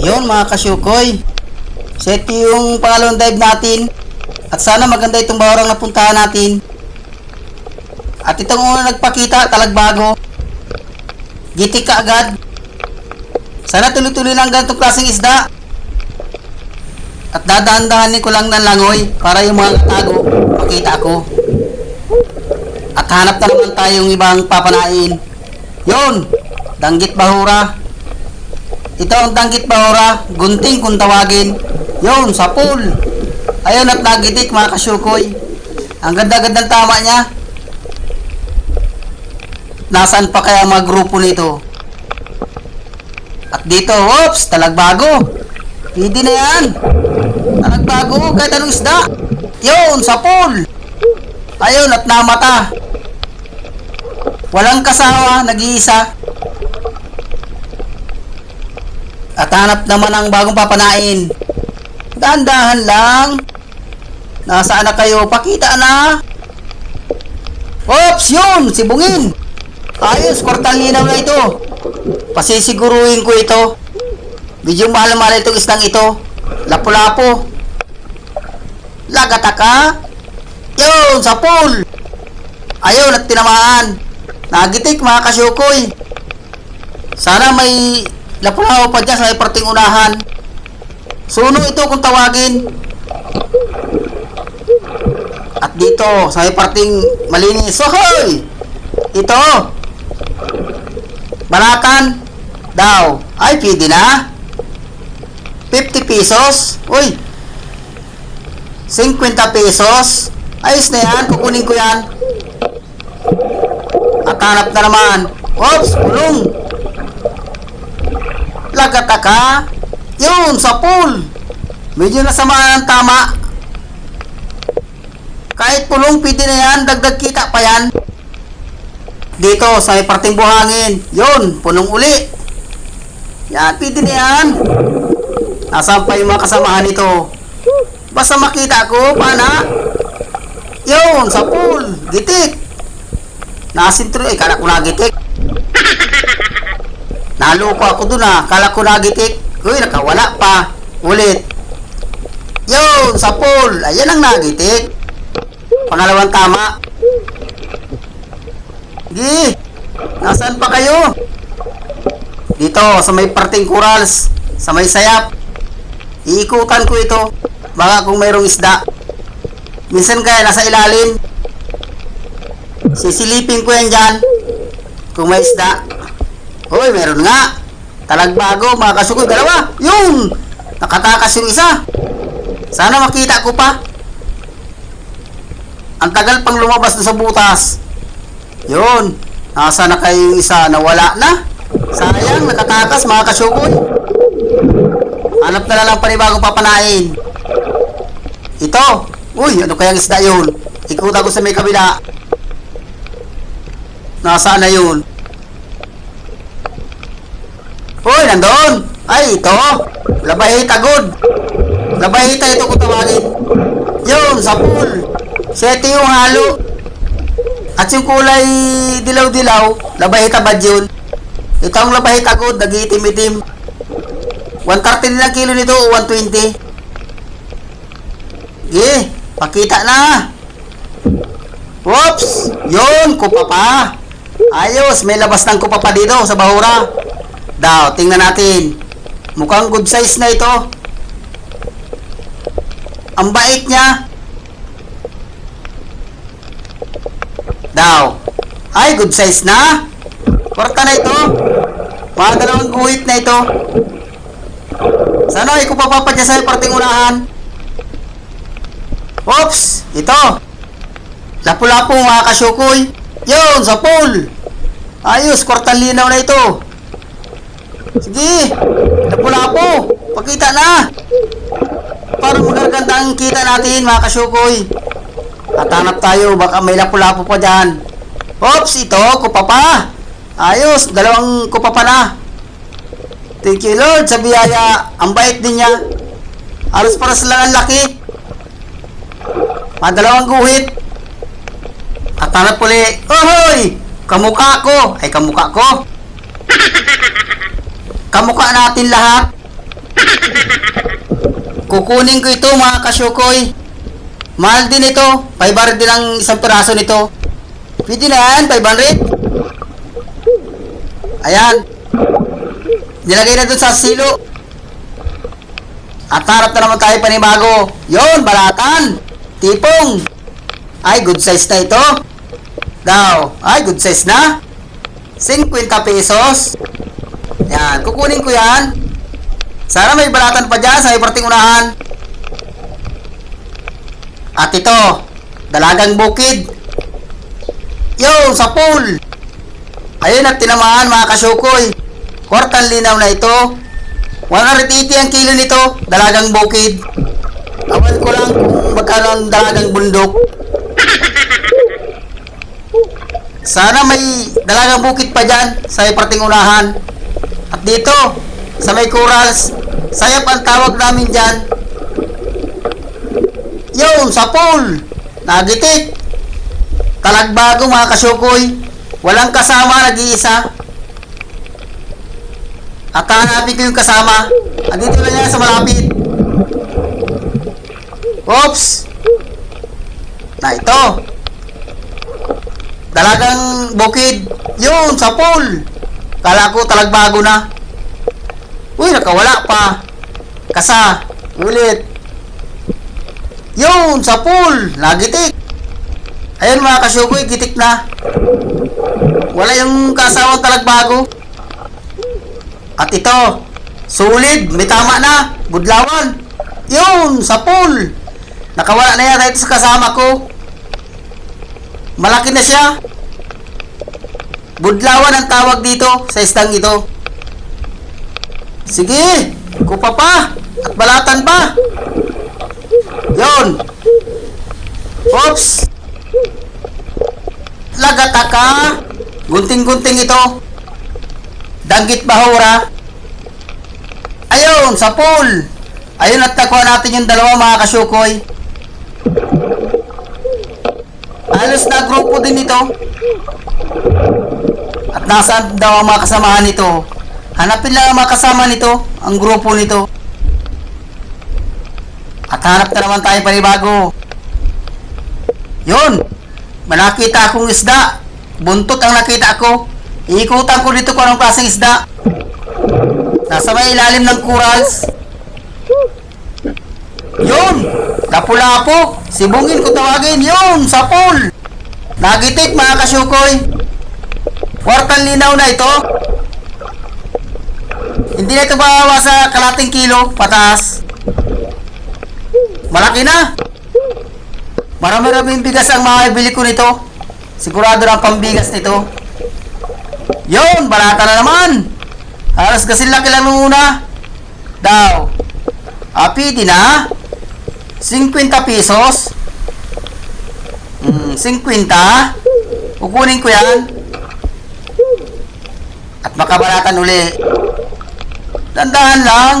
Yun mga kasyukoy. Set yung pangalawang dive natin. At sana maganda itong bahurang napuntahan natin. At itong una nagpakita, talagbago. Gitik ka agad. Sana tuloy-tuloy lang ganitong klaseng isda. At dadaan-dahanin ko lang ng langoy para yung mga tago makita ko. At hanap na naman tayong ibang papanain. Yun! Danggit bahura. Ito ang danggit bahura. Gunting kung tawagin. Yun, sa pool. Ayun at nagitik mga kasyukoy. Ang ganda-gandang tama niya. Nasaan pa kaya mga grupo nito? At dito, oops, talagbago. Pwede na yan. Talagbago, kahit anong isda. Yun, sa pool. Ayun, at namata. Walang kasawa, nag-iisa. At hanap naman ang bagong papanain. Dahan-dahan lang. Nasaan na kayo? Pakita na. Oops, yun, si Bungin. Ayos, kwartal linaw na ito. Pasisiguruhin ko ito. Medyo mahal-mahal itong isdang ito. Lapu-lapo. Lagata ka. Yun, sa pool. Ayun, at tinamaan. Nagitik mga kasyukoy. Sana may lapu-lapo pa dyan sa parting unahan. Suno ito kung tawagin. At dito, sa parting malinis. Sohoy! Ito. Balakan. Daw. Ay, pwede na. 50 pesos. Uy. 50 pesos. Ayos na yan. Kukunin ko yan. At na naman. Oops, kulong. Lagata ka. Yun, sa pool. Medyo nasama ang tama. Kahit pulong, pwede na yan. Dagdag kita pa yan. Dito, sa may parting buhangin. Yun, punong uli. Yan, pwede na yan. Nasaan pa yung mga kasamahan nito? Basta makita ko, pana. Yun, sa pool. Gitik. Nasintro, eh, kala ko nagitik. Naloko ako dun ah. Kala ko nagitik. Uy, nakawala pa. Ulit. Yun, sa pool. Ayan ang nagitik. Pangalawang tama. Gi, nasaan pa kayo? Dito, sa may parting corals. Sa may sayap. Iikutan ko ito. Baka kung mayroong isda. Minsan kaya nasa ilalim. Sisilipin ko yan dyan. Kung may isda. Hoy, meron nga. Talagbago, mga kasukoy. Dalawa. Yun! Nakatakas yung isa. Sana makita ko pa. Ang tagal pang lumabas na sa butas. Yun. Nasa na kayo yung isa na wala na. Sayang, nakatakas mga kasukoy. Hanap na lang panibagong papanain. Ito. Uy, ano kayang isda yun? Ikuta ko sa may kabila. Nasaan na yun? Uy, nandun! Ay, ito! Labahita good! Labahita ito kung tawagin. Yun, sa pool. Sete yung halo. At yung kulay dilaw-dilaw, labahita ba yun? Ito ang labahita good, nag-iitim-itim. 130 na kilo nito o 120? Eh, pakita na. Whoops! Yun, kupa pa. Ayos, may labas ng kupa pa dito sa bahura. Daw, tingnan natin. Mukhang good size na ito. Ang bait niya. Daw. Ay, good size na. Kwarta na ito. Mga dalawang guhit na ito. Sana ay kupapa dyan sa parting unahan. Oops! Ito. Lapu-lapu mga kasyukoy. Yun, sa pool. Ayos, kwartang linaw na ito. Sige, lapu-lapu. Pakita na. Para magaganda ang kita natin mga kasyukoy. At hanap tayo, baka may lapu-lapu pa dyan. Oops, ito, kupa pa. Ayos, dalawang kupa pa na. Thank you Lord sa biyaya. Ang bait din niya. Alos para sa lang ang laki. Mga dalawang guhit. At hanap. Ohoy! Kamukha ko. Ay, kamukha ko. Kamukha natin lahat. Kukunin ko ito mga kasyukoy. Mahal din ito. 500 din ang isang piraso nito. Pwede na yan, 500. Ayan. Nilagay na dun sa silo. At harap na naman tayo panibago. Yon, balatan. Tipong. Ay, good size na ito. Daw. Ay, good size na. 50 pesos. Yan, kukunin ko yan. Sana may balatan pa dyan sa iparting unahan. At ito, dalagang bukid. Yo, sa pool. Ayun at tinamaan mga kasyukoy. Kwartang linaw na ito. 180 ang kilo nito, dalagang bukid. Awan ko lang kung magkano ang dalagang bundok. Sana may dalagang bukid pa dyan sa iparting unahan. Dito, sa may corals, sayap ang tawag namin dyan. Yun, sa pool. Nagitik. Talagbago mga kasyukoy. Walang kasama, nag-iisa. At hanapin ko yung kasama. Andito lang yan sa malapit. Oops! Na ito. Dalagang bukid. Yun, sa pool. Kala ko talagbago na. Uy, nakawala pa. Kasa. Ulit. Yun, sa pool. Nagitik. Ayun mga kasyukoy, gitik na. Wala yung kasawang talagbago. At ito, solid, may tama na, budlawan. Yun, sa pool. Nakawala na yata ito sa kasama ko. Malaki na siya. Budlawan ang tawag dito sa istang ito. Sige, kupa pa. At balatan pa. Yun. Oops. Lagataka. Gunting-gunting ito. Danggit bahura. Ayun, sa pool. Ayun at nakuha natin yung dalawa mga kasyukoy. Halos na grupo din ito. At nasaan daw ang mga kasamahan nito? Hanapin lang ang mga kasama nito, ang grupo nito. At hanap na naman tayo panibago. Yun! Manakita akong isda. Buntot ang nakita ko. Iikutan ko dito kung anong klaseng isda. Nasa may ilalim ng corals. Yun! Lapu-lapo! Sibungin ko tawagin. Yun! Sa pool! Nagitik mga kasyukoy. Kwartang linaw na ito. Hindi na ito bawa sa kalating kilo. Patas. Malaki na. Marami-raming bigas ang makakabili ko nito. Sigurado na ang pambigas nito. Yun! Balata na naman! Halos kasi laki lang nung una. Daw. Api, di na. 50 pesos. Hmm, 50. Kukunin ko yan. At makabalatan uli. Dandahan lang.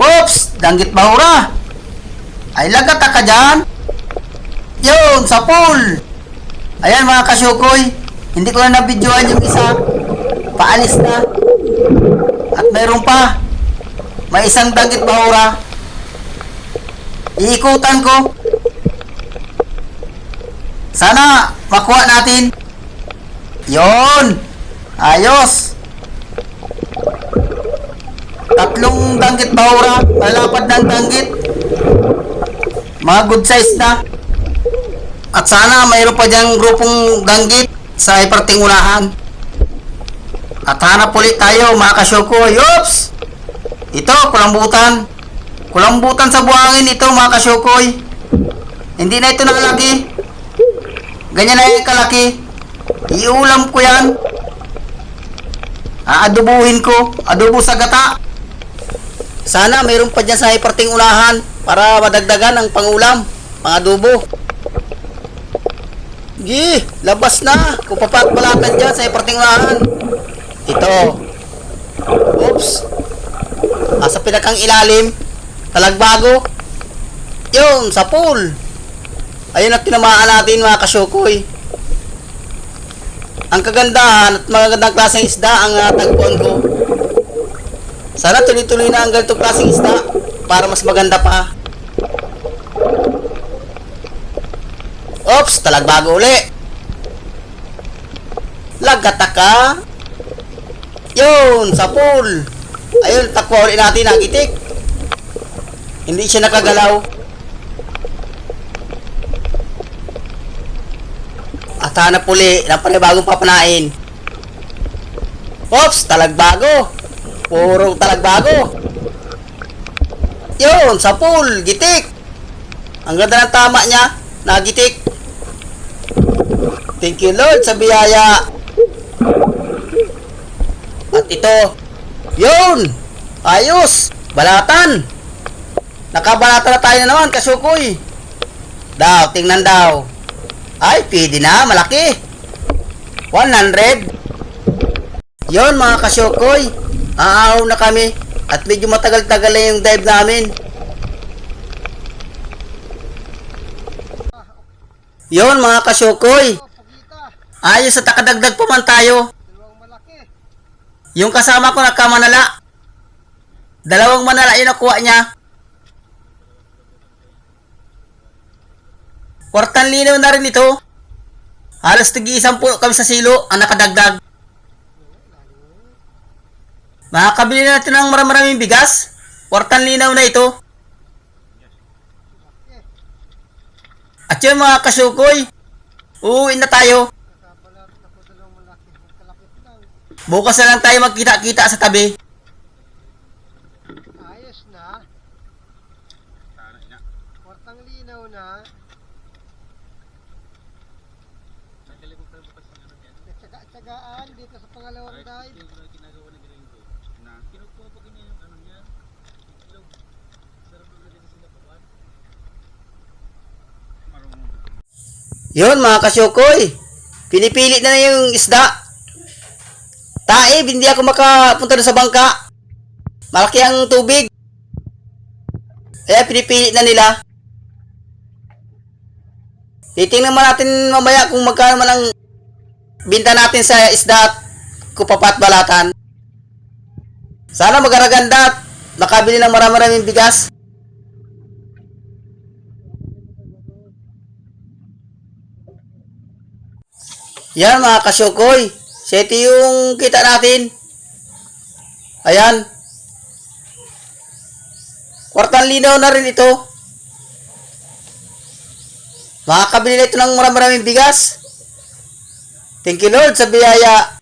Oops! Danggit bahura. Ay, lagat ka dyan. Yun, sa pool. Ayan mga kasyukoy. Hindi ko na nabidyoan yung isa. Paalis na. At mayroon pa. May isang danggit bahura. Iikutan ko. Sana makuha natin. Yon. Ayos. Tatlong danggit bahura. Malapad ng danggit. Mga good size na. At sana mayroon pa diyang grupong ganggit sa iparting unahan. At hanap ulit tayo mga kasyoko. Yops! Ito, kulambutan. Kulambutan sa buhangin ito mga kasyokoy. Hindi na ito nakalaki. Ganyan na yung kalaki. Iulam ko yan. Aadubuhin ko. Adobo sa gata. Sana mayroon pa dyan sa iparting unahan para madagdagan ang pangulam. Adobo. Gi, labas na. Kung papatbalatan dyan sa iparting unahan. Ito. Oops. Asa pinakang ilalim. Talagbago. Yun, sa pool. Ayun at tinamaan natin mga kasyukoy. Ang kagandahan at magagandang klaseng isda ang uh, tagpuan ko. Sana tuloy-tuloy na ang ganitong klaseng isda para mas maganda pa. Oops, talagbago uli. Lagataka. Yun, sa pool. Ayun, takwa ulit natin, nagitik. Hindi siya nakagalaw. At hanap uli ng panibagong papanain. Oops, talagbago. Puro talagbago. Yun, sa pool, gitik. Ang ganda ng tama niya, nagitik. Thank you Lord sa biyaya. At ito, yun, ayos, balatan. Nakabalatan na tayo na naman, kasukoy. Daw, tingnan daw. Ay, pwede na, malaki. 100. Yon mga kasyokoy, aaw na kami at medyo matagal-tagal na yung dive namin. Yon mga kasyokoy, ayos at nakadagdag pa man tayo. Yung kasama ko nagkamanala. Dalawang manala yung nakuha niya. Kwartan linaw na rin ito. Halos tig-isang po kami sa silo ang nakadagdag. Makakabili na natin ng maramaraming bigas. Kwartan linaw na ito. At yun mga kasukoy, uuwi na tayo. Bukas na lang tayo magkita-kita sa tabi. Ayos na. Kwartang linaw na. Tsaga-tsagaan dito sa pangalawang dive. Yun mga kasyokoy, pinipilit na na yung isda. Taib, hindi ako makapunta doon sa bangka. Malaki ang tubig. Kaya pinipilit na nila. Titingnan naman natin mamaya kung magkano man ang binta natin sa isda at kupapat balatan. Sana magaraganda at makabili ng marami-maraming bigas. Yan mga kasyokoy. Seti yung kita natin. Ayan. Kwartang linaw na rin ito. Makakabili na ito ng marami-maraming bigas. Thank you Lord sa biyaya.